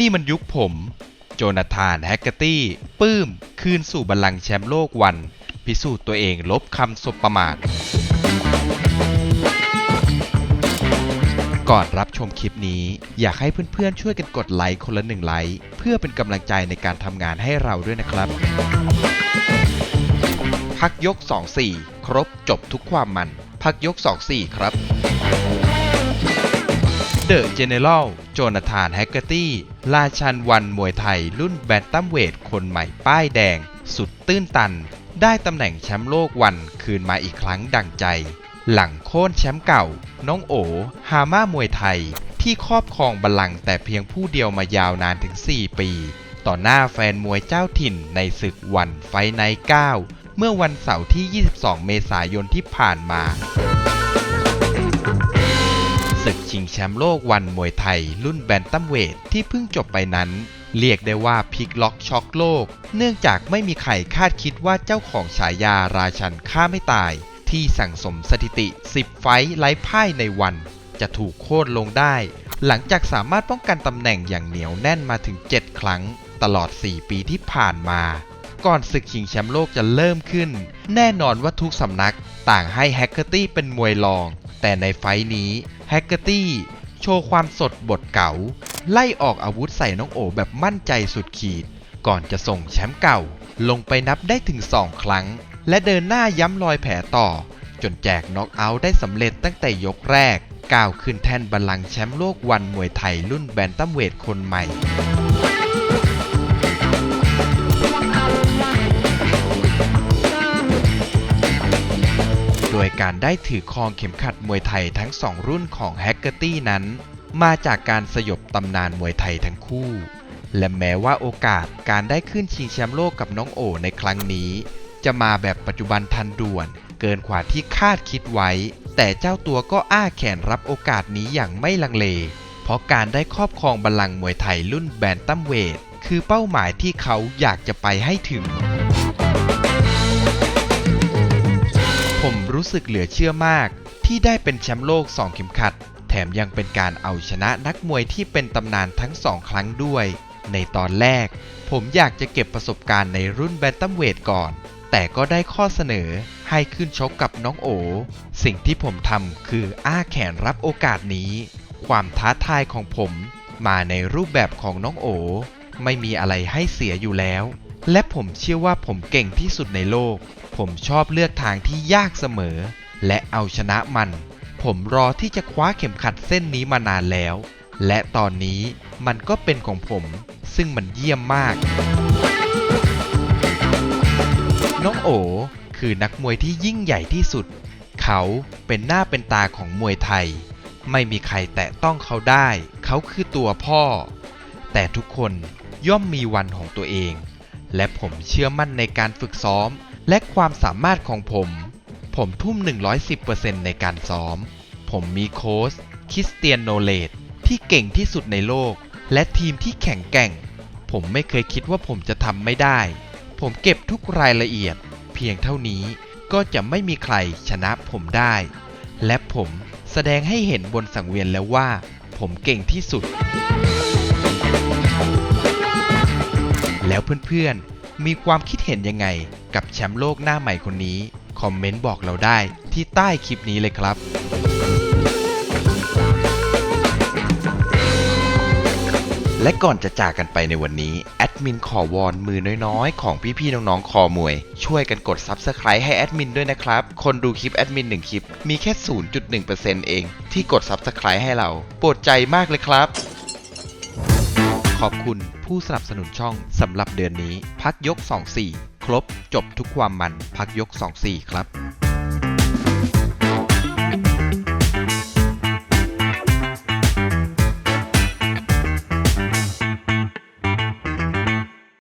นี่มันยุคผม โจนาธานแฮกเกอร์ตี้ ปื้ม คืนสู่บัลลังก์แชมป์โลกวัน พิสูจน์ตัวเองลบคำสบประมาท ก่อนรับชมคลิปนี้ อยากให้เพื่อนๆ ช่วยกันกดไลค์คนละหนึ่งไลค์ เพื่อเป็นกำลังใจในการทำงานให้เราด้วยนะครับ พักยก 2-4 ครบจบทุกความมัน พักยก 2-4 ครับ เดอะเจเนอเรลโจนาธานแฮกเกอร์ตี้ราชันวันมวยไทยรุ่นแบนตัมเวทคนใหม่ป้ายแดง สุดตื้นตัน ได้ตำแหน่งแชมป์โลกวันคืนมาอีกครั้งดังใจ หลังโค่นแชมป์เก่า น้องโอฮาม่ามวยไทย ที่ครอบครองบัลลังก์แต่เพียงผู้เดียวมายาวนานถึง 4 ปี ต่อหน้าแฟนมวยเจ้าถิ่นในศึกวันไฟไนท์9เมื่อวันเสาร์ที่ 22 เมษายนที่ผ่านมา ชิงแชมป์โลกวันมวยไทย รุ่นแบนตัมเวทที่เพิ่งจบไปนั้น เรียกได้ว่าพลิกล็อกช็อกโลก เนื่องจากไม่มีใครคาดคิดว่าเจ้าของฉายาราชันฆ่าไม่ตาย ที่สั่งสมสถิติ 10 ไฟไร้พ่ายในวัน จะถูกโค่นลงได้ หลังจากสามารถป้องกันตำแหน่งอย่างเหนียวแน่นมาถึง 7 ครั้ง ตลอด 4 ปีที่ผ่านมาก่อนศึกชิงแชมป์โลกจะเริ่มขึ้น แน่นอนว่าทุกสำนักต่างให้แฮกเกอร์ตี้เป็นมวยรอง แต่ในไฟนี้แฮกเกอร์ตี้โชว์ความสดบทเก่า ไล่ออกอาวุธใส่น้องโอแบบมั่นใจสุดขีด ก่อนจะส่งแชมป์เก่า ลงไปนับได้ถึง 2 ครั้ง และเดินหน้าย้ำรอยแผลต่อ จนแจกน็อกเอาท์ได้สำเร็จตั้งแต่ยกแรกก้าวขึ้นแท่นบัลลังก์แชมป์โลกวันมวยไทยรุ่นแบนตัมเวทคนใหม่ การได้ถือครองเข็มขัดมวยไทยทั้งสองรุ่นของแฮกเกอร์ตี้นั้น มาจากการสยบตำนานมวยไทยทั้งคู่ และแม้ว่าโอกาสการได้ขึ้นชิงแชมป์โลกกับน้องโอในครั้งนี้ จะมาแบบปัจจุบันทันด่วน เกินกว่าที่คาดคิดไว้ แต่เจ้าตัวก็อ้าแขนรับโอกาสนี้อย่างไม่ลังเล เพราะการได้ครอบครองบัลลังก์มวยไทยรุ่นแบนตัมเวทคือเป้าหมายที่เขาอยากจะไปให้ถึง ผมรู้สึกเหลือเชื่อมาก ที่ได้เป็นแชมป์โลก 2 เข็มขัด แถมยังเป็นการเอาชนะนักมวยที่เป็นตำนานทั้งสองครั้งด้วย ในตอนแรก ผมอยากจะเก็บประสบการณ์ในรุ่นแบนตัมเวทก่อน แต่ก็ได้ข้อเสนอให้ขึ้นชกกับน้องโอ สิ่งที่ผมทำคืออ้าแขนรับโอกาสนี้ ความท้าทายของผมมาในรูปแบบของน้องโอ ไม่มีอะไรให้เสียอยู่แล้ว และผมเชื่อว่าผมเก่งที่สุดในโลก ผมชอบเลือกทางที่ยากเสมอ และเอาชนะมัน ผมรอที่จะคว้าเข็มขัดเส้นนี้มานานแล้ว และตอนนี้มันก็เป็นของผม ซึ่งมันเยี่ยมมาก น้องโอคือนักมวยที่ยิ่งใหญ่ที่สุด เขาเป็นหน้าเป็นตาของมวยไทย ไม่มีใครแตะต้องเขาได้ เขาคือตัวพ่อ แต่ทุกคนย่อมมีวันของตัวเอง และผมเชื่อมั่นในการฝึกซ้อม และความสามารถของผม ผมทุ่ม 110%ในการซ้อม ผมมีโค้ชคริสเตียนโนเลตที่เก่งที่สุดในโลก และทีมที่แข็งแกร่ง ผมไม่เคยคิดว่าผมจะทำไม่ได้ ผมเก็บทุกรายละเอียด เพียงเท่านี้ก็จะไม่มีใครชนะผมได้ และผมแสดงให้เห็นบนสังเวียนแล้วว่า ผมเก่งที่สุด แล้วเพื่อนๆ มีความคิดเห็นยังไงกับแชมป์โลกหน้าใหม่คนนี้ คอมเมนต์บอกเราได้ที่ใต้คลิปนี้เลยครับและก่อนจะจากกันไปในวันนี้ แอดมินขอวอนมือน้อยๆ ของพี่ๆน้องๆ คอมวย ช่วยกันกด Subscribe ให้แอดมินด้วยนะครับ คนดูคลิปแอดมิน1คลิป มีแค่ 0.1%เอง ที่กด Subscribe ให้เรา โปรดใจมากเลยครับ ขอบคุณผู้สนับสนุนช่องสำหรับเดือนนี้ พักยก 24 ครบจบทุกความมันพักยก 24 ครับ